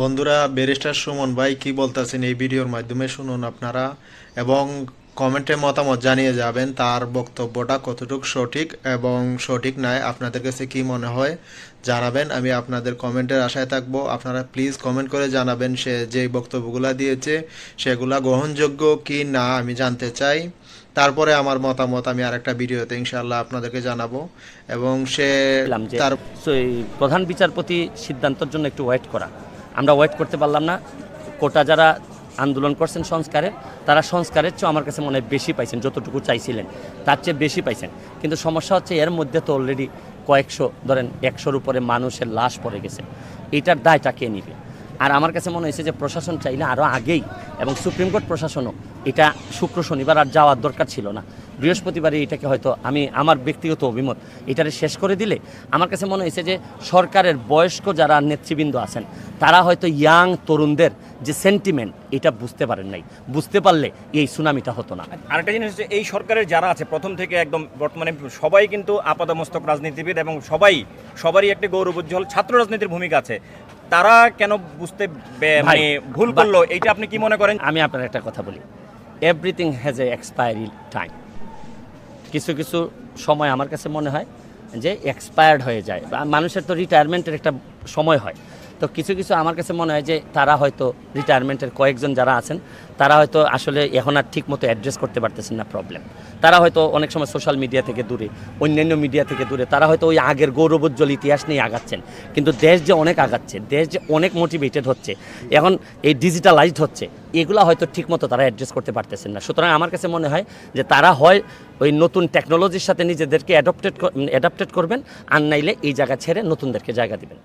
বন্ধুরা ব্যারিস্টার সুমন ভাই কি বলতেছেন এই ভিডিওর মাধ্যমে শুনুন আপনারা এবং কমেন্টে মতামত জানিয়ে যাবেন তার বক্তব্যটা কতটুকু সঠিক এবং সঠিক নয় আপনাদের কাছে কি মনে হয় জানাবেন। আমি আপনাদের কমেন্টের আশায় থাকব। আপনারা প্লিজ কমেন্ট করে জানাবেন সে যে বক্তব্যগুলো দিয়েছে সেগুলা গ্রহণযোগ্য কি না আমি জানতে চাই। তারপরে আমার মতামত আমি আরেকটা ভিডিওতে ইনশাল্লাহ আপনাদেরকে জানাব এবং সে তার প্রধান বিচারপতি সিদ্ধান্তের জন্য একটু ওয়েট করা। আমরা ওয়েট করতে পারলাম না। কোটা যারা আন্দোলন করছেন সংস্কারের তারা সংস্কারের চেয়ে আমার কাছে মনে হয় বেশি পাইছেন, যতটুকু চাইছিলেন, তার চেয়ে বেশি পাইছেন। কিন্তু সমস্যা হচ্ছে এর মধ্যে তো অলরেডি কয়েকশো, ধরেন একশোর উপরে মানুষের লাশ পড়ে গেছে। এটার দায়টা কে নিবে? আর আমার কাছে মনে হয়েছে যে প্রশাসন চাইলে আরও আগেই, এবং সুপ্রিম কোর্ট প্রশাসনও এটা শুক্র শনিবার আর যাওয়ার দরকার ছিল না। বৃহস্পতিবারে এটাকে হয়তো আমি আমার ব্যক্তিগত অভিমত এটারে শেষ করে দিলে আমার কাছে মনে হয়েছে যে সরকারের বয়স্ক যারা নেতৃবৃন্দ আছেন তারা হয়তো ইয়াং তরুণদের যে সেন্টিমেন্ট এটা বুঝতে পারেন নাই। বুঝতে পারলে এই সুনামিটা হতো না। আরেকটা জিনিস হচ্ছে এই সরকারের যারা আছে প্রথম থেকে একদম বর্তমানে সবাই কিন্তু আপাদমস্তক রাজনীতিবিদ এবং সবাই সবারই একটি গৌরবোজ্জ্বল ছাত্র রাজনীতির ভূমিকা আছে। তারা কেন বুঝতে মানে ভুল করল এইটা আপনি কি মনে করেন? আমি আপনার একটা কথা বলি। Everything has a expiry time কিছু কিছু সময় আমার কাছে মনে হয় যে এক্সপায়ার্ড হয়ে যায়। মানুষের তো রিটায়ারমেন্টের একটা সময় হয়। তো কিছু কিছু আমার কাছে মনে হয় যে তারা হয়তো রিটায়ারমেন্টের কয়েকজন যারা আছেন, তারা হয়তো আসলে এখন আর ঠিক মতো অ্যাড্রেস করতে পারতেছেন না প্রবলেম তারা হয়তো অনেক সময় সোশ্যাল মিডিয়া থেকে দূরে, অন্যান্য মিডিয়া থেকে দূরে, তারা হয়তো ওই আগের গৌরবোজ্জ্বল ইতিহাস নিয়ে আগাচ্ছেন। কিন্তু দেশ যে অনেক আগাচ্ছে, দেশ যে অনেক মোটিভেটেড হচ্ছে, এখন এই ডিজিটালাইজড হচ্ছে, এগুলো হয়তো ঠিকমতো তারা অ্যাড্রেস করতে পারতেছেন না। সুতরাং আমার কাছে মনে হয় যে তারা হয় ওই নতুন টেকনোলজির সাথে নিজেদেরকে অ্যাডপ্টেড অ্যাডাপ্টেড করবেন, আর নাইলে এই জায়গা ছেড়ে নতুনদেরকে জায়গা দিবেন।